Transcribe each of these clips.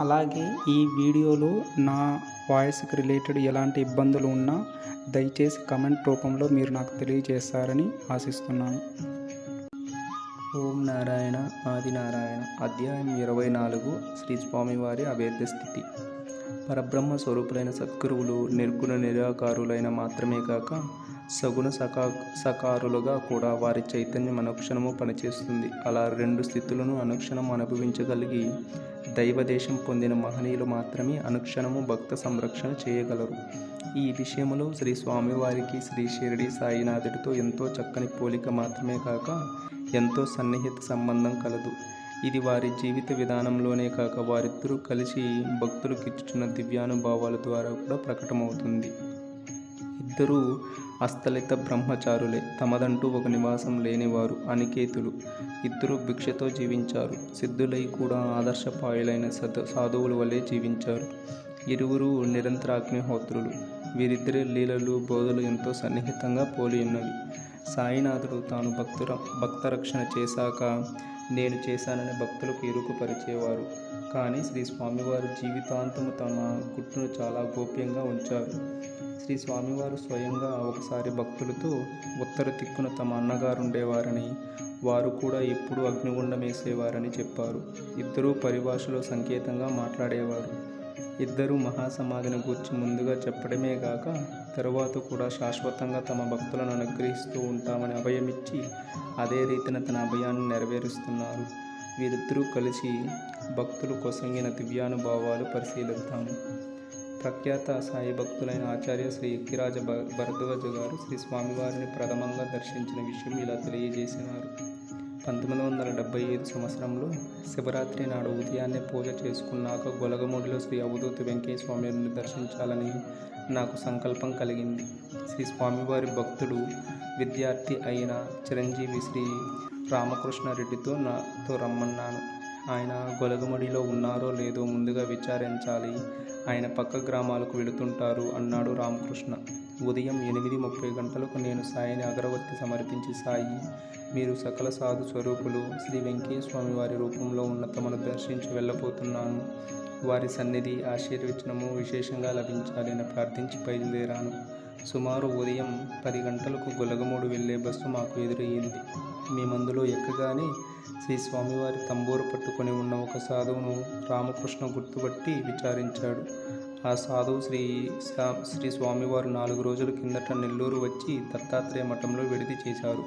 అలాగే ఈ వీడియోలో నా వాయిస్కి రిలేటెడ్ ఎలాంటి ఇబ్బందులు ఉన్నా దయచేసి కమెంట్ రూపంలో మీరు నాకు తెలియజేస్తారని ఆశిస్తున్నాను. ఓం నారాయణ ఆదినారాయణ అధ్యాయం ఇరవై నాలుగు శ్రీ స్వామివారి అభేద్య స్థితి. పరబ్రహ్మ స్వరూపులైన సద్గురువులు నిర్గుణ నిరాకారులైన మాత్రమే కాక సగుణ సకా సకారులుగా కూడా వారి చైతన్యం అనుక్షణము పనిచేస్తుంది. అలా రెండు స్థితులను అనుక్షణం అనుభవించగలిగి దైవదేశం పొందిన మహనీయులు మాత్రమే అనుక్షణము భక్త సంరక్షణ చేయగలరు. ఈ విషయంలో శ్రీ స్వామివారికి శ్రీ షిరిడి సాయినాథుడితో ఎంతో చక్కని పోలిక మాత్రమే కాక ఎంతో సన్నిహిత సంబంధం కలదు. ఇది వారి జీవిత విధానంలోనే కాక వారిద్దరూ కలిసి భక్తులకు ఇచ్చుచున్న దివ్యానుభావాల ద్వారా కూడా ప్రకటమవుతుంది. ఇద్దరూ అస్తలిత బ్రహ్మచారులే తమదంటూ ఒక నివాసం లేనివారు అనికేతులు. ఇద్దరు భిక్షతో జీవించారు. సిద్ధులై కూడా ఆదర్శపాయులైన సద సాధువుల వలె జీవించారు. ఇరువురు నిరంతరాగ్నిహోత్రులు. వీరిద్దరి లీలలు బోధలు ఎంతో సన్నిహితంగా పోలి ఉన్నవి. సాయినాథుడు తాను భక్తుర భక్త రక్షణ చేశాక నేను చేశానని భక్తులకు ఇరుకుపరిచేవారు. కానీ శ్రీ స్వామివారు జీవితాంతము తమ గుట్టును చాలా గోప్యంగా ఉంచారు. శ్రీ స్వామివారు స్వయంగా ఒకసారి భక్తులతో ఉత్తర దిక్కున తమ అన్నగారు ఉండేవారని వారు కూడా ఎప్పుడు అగ్నిగుండం వేసేవారని చెప్పారు. ఇద్దరూ పరిభాషలో సంకేతంగా మాట్లాడేవారు. ఇద్దరు మహాసమాధిని గూర్చి ముందుగా చెప్పడమే కాక తరువాత కూడా శాశ్వతంగా తమ భక్తులను అనుగ్రహిస్తూ ఉంటామని అభయమిచ్చి అదే రీతిన తన అభయాన్ని నెరవేరుస్తున్నారు. వీరిద్దరూ కలిసి భక్తులు కొసంగిన దివ్యానుభావాలు పరిశీలిద్దాము. ప్రఖ్యాత సాయి భక్తులైన ఆచార్య శ్రీ ఎక్కిరాజ భ భరద్వాజ గారు శ్రీ స్వామివారిని ప్రథమంగా దర్శించిన విషయం ఇలా తెలియజేసినారు. పంతొమ్మిది వందల డెబ్బై ఐదు సంవత్సరంలో శివరాత్రి నాడు ఉదయాన్నే పూజ చేసుకున్నాక గొలగమూడిలో శ్రీ అవధూతి వెంకయ్య స్వామిని దర్శించాలని నాకు సంకల్పం కలిగింది. శ్రీ స్వామివారి భక్తుడు విద్యార్థి అయిన చిరంజీవి శ్రీ రామకృష్ణారెడ్డితో నాతో రమ్మన్నాను. ఆయన గొలగమడిలో ఉన్నారో లేదో ముందుగా విచారించాలి. ఆయన పక్క గ్రామాలకు వెళుతుంటారు అన్నాడు రామకృష్ణ. ఉదయం ఎనిమిది ముప్పై గంటలకు నేను సాయిని అగరవత్తి సమర్పించి సాయి మీరు సకల సాధు స్వరూపులు శ్రీ వెంకటేశ్వమి వారి రూపంలో ఉన్న తమను దర్శించి వెళ్ళబోతున్నాను. వారి సన్నిధి ఆశీర్వచనము విశేషంగా లభించాలని ప్రార్థించి బయలుదేరాను. సుమారు ఉదయం పది గంటలకు గొలగమూడు వెళ్ళే బస్సు మాకు ఎదురయ్యింది. మేమందులో ఎక్కగానే శ్రీ స్వామివారి తంబూరు పట్టుకొని ఉన్న ఒక సాధువును రామకృష్ణ గుర్తుపట్టి విచారించాడు. ఆ సాధువు శ్రీ సా- శ్రీ స్వామివారు నాలుగు రోజుల కిందట నెల్లూరు వచ్చి దత్తాత్రేయ మఠంలో విడిది చేశారు.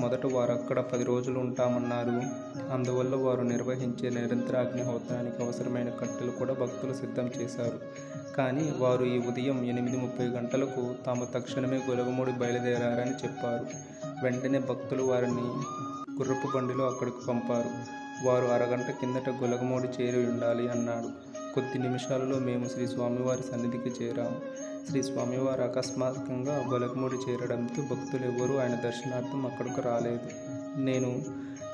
మొదట వారు అక్కడ పది రోజులు ఉంటామన్నారు. అందువల్ల వారు నిర్వహించే నిరంతర అగ్నిహోత్రానికి అవసరమైన కట్టెలు కూడా భక్తులు సిద్ధం చేశారు. కానీ వారు ఈ ఉదయం ఎనిమిది ముప్పై గంటలకు తాము తక్షణమే గొలగమూడి బయలుదేరారని చెప్పారు. వెంటనే భక్తులు వారిని గుర్రపు బండిలో అక్కడికి పంపారు. వారు అరగంట కిందట గొలగమూడి చేరి ఉండాలి అన్నాడు. కొద్ది నిమిషాలలో మేము శ్రీ స్వామివారి సన్నిధికి చేరాము. శ్రీ స్వామివారు అకస్మాత్తుగా గొలగమూడి చేరడంతో భక్తులు ఎవరూ ఆయన దర్శనార్థం అక్కడికి రాలేదు. నేను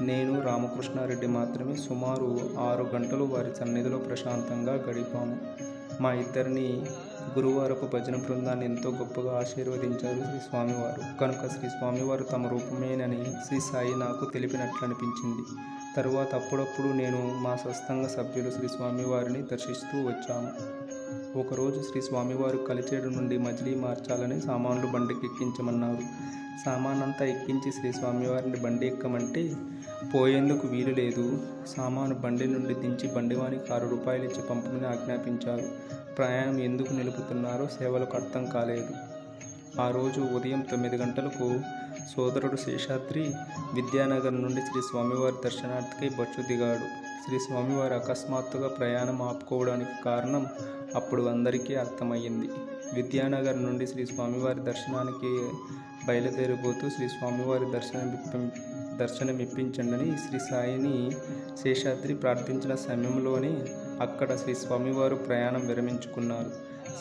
నేను రామకృష్ణారెడ్డి మాత్రమే సుమారు ఆరు గంటలు వారి సన్నిధిలో ప్రశాంతంగా గడిపాము. మా ఇద్దరిని గురువారపు భజన బృందాన్ని ఎంతో గొప్పగా ఆశీర్వదించారు శ్రీ స్వామివారు. కనుక శ్రీ స్వామివారు తమ రూపమేనని శ్రీ సాయి నాకు తెలిపినట్లు అనిపించింది. తరువాత అప్పుడప్పుడు నేను మా స్వస్థంగ సభ్యులు శ్రీ స్వామివారిని దర్శిస్తూ వచ్చాము. ఒకరోజు శ్రీ స్వామివారు కలిచేడు నుండి మజిలీ మార్చాలని సామాన్లు బండికి ఎక్కించమన్నారు సామానంతా ఎక్కించి శ్రీ స్వామివారిని బండి ఎక్కమంటే పోయేందుకు వీలు లేదు సామాను బండి నుండి దించి బండివానికి ఆరు రూపాయలు ఇచ్చి పంపమని ఆజ్ఞాపించారు. ప్రయాణం ఎందుకు నిలుపుతున్నారో సేవలకు అర్థం కాలేదు. ఆ రోజు ఉదయం తొమ్మిది గంటలకు సోదరుడు శేషాద్రి విద్యానగర్ నుండి శ్రీ స్వామివారి దర్శనార్థికై బస్సు దిగాడు. శ్రీ స్వామివారి అకస్మాత్తుగా ప్రయాణం ఆపుకోవడానికి కారణం అప్పుడు అందరికీ అర్థమయ్యింది. విద్యానగర్ నుండి శ్రీ స్వామివారి దర్శనానికి బయలుదేరిపోతూ శ్రీ స్వామివారి దర్శనం దర్శనమిప్పించండి శ్రీ సాయిని శేషాద్రి ప్రార్థించిన సమయంలోనే అక్కడ శ్రీ స్వామివారు ప్రయాణం విరమించుకున్నారు.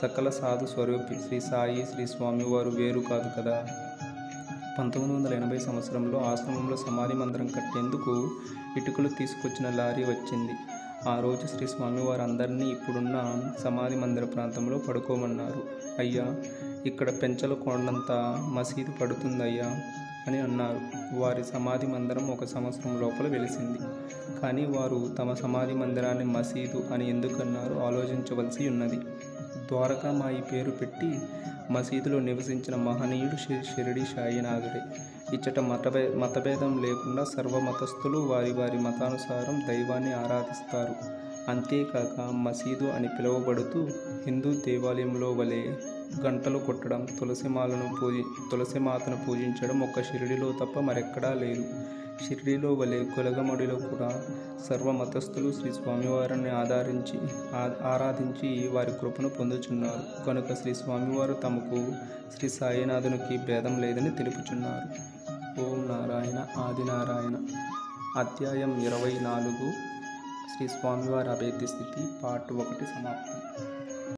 సకల సాధు స్వరూపి శ్రీ సాయి శ్రీ స్వామివారు వేరు కాదు కదా? పంతొమ్మిది వందల ఎనభై సంవత్సరంలో ఆశ్రమంలో సమాధి మందిరం కట్టేందుకు ఇటుకలు తీసుకొచ్చిన లారీ వచ్చింది. ఆ రోజు శ్రీ స్వామివారు అందరినీ ఇప్పుడున్న సమాధి మందిర ప్రాంతంలో పడుకోమన్నారు. అయ్యా ఇక్కడ పెంచల కొండంత మసీదు పడుతుందయ్యా. అని అన్నారు. వారి సమాధి మందిరం ఒక సంవత్సరం లోపల వెలిసింది. కానీ వారు తమ సమాధి మందిరాన్ని మసీదు అని ఎందుకన్నారు ఆలోచించవలసి ఉన్నది. ద్వారకామాయి పేరు పెట్టి మసీదులో నివసించిన మహనీయుడు శ్రీ షిరిడి సాయినాథుడే ఇచ్చట మతభే మతభేదం లేకుండా సర్వ మతస్థులు వారి వారి మతానుసారం దైవాన్ని ఆరాధిస్తారు. అంతేకాక మసీదు అని పిలువబడుతూ హిందూ దేవాలయంలో వలె గంటలు కొట్టడం తులసిమాలను పూజి తులసిమాతను పూజించడం ఒక్క షిరిడిలో తప్ప మరెక్కడా లేదు. షిరిడిలో వలె కొలగమడిలో కూడా సర్వ మతస్థులు శ్రీ స్వామివారిని ఆధారించి ఆ- ఆరాధించి వారి కృపను పొందుచున్నారు. కనుక శ్రీ స్వామివారు తమకు శ్రీ సాయినాథునికి భేదం లేదని తెలుపుచున్నారు. ఓం నారాయణ ఆదినారాయణ. అధ్యాయం ఇరవై నాలుగు. శ్రీ స్వామివారి అభేద్య స్థితి పార్ట్ ఒకటి సమాప్తం.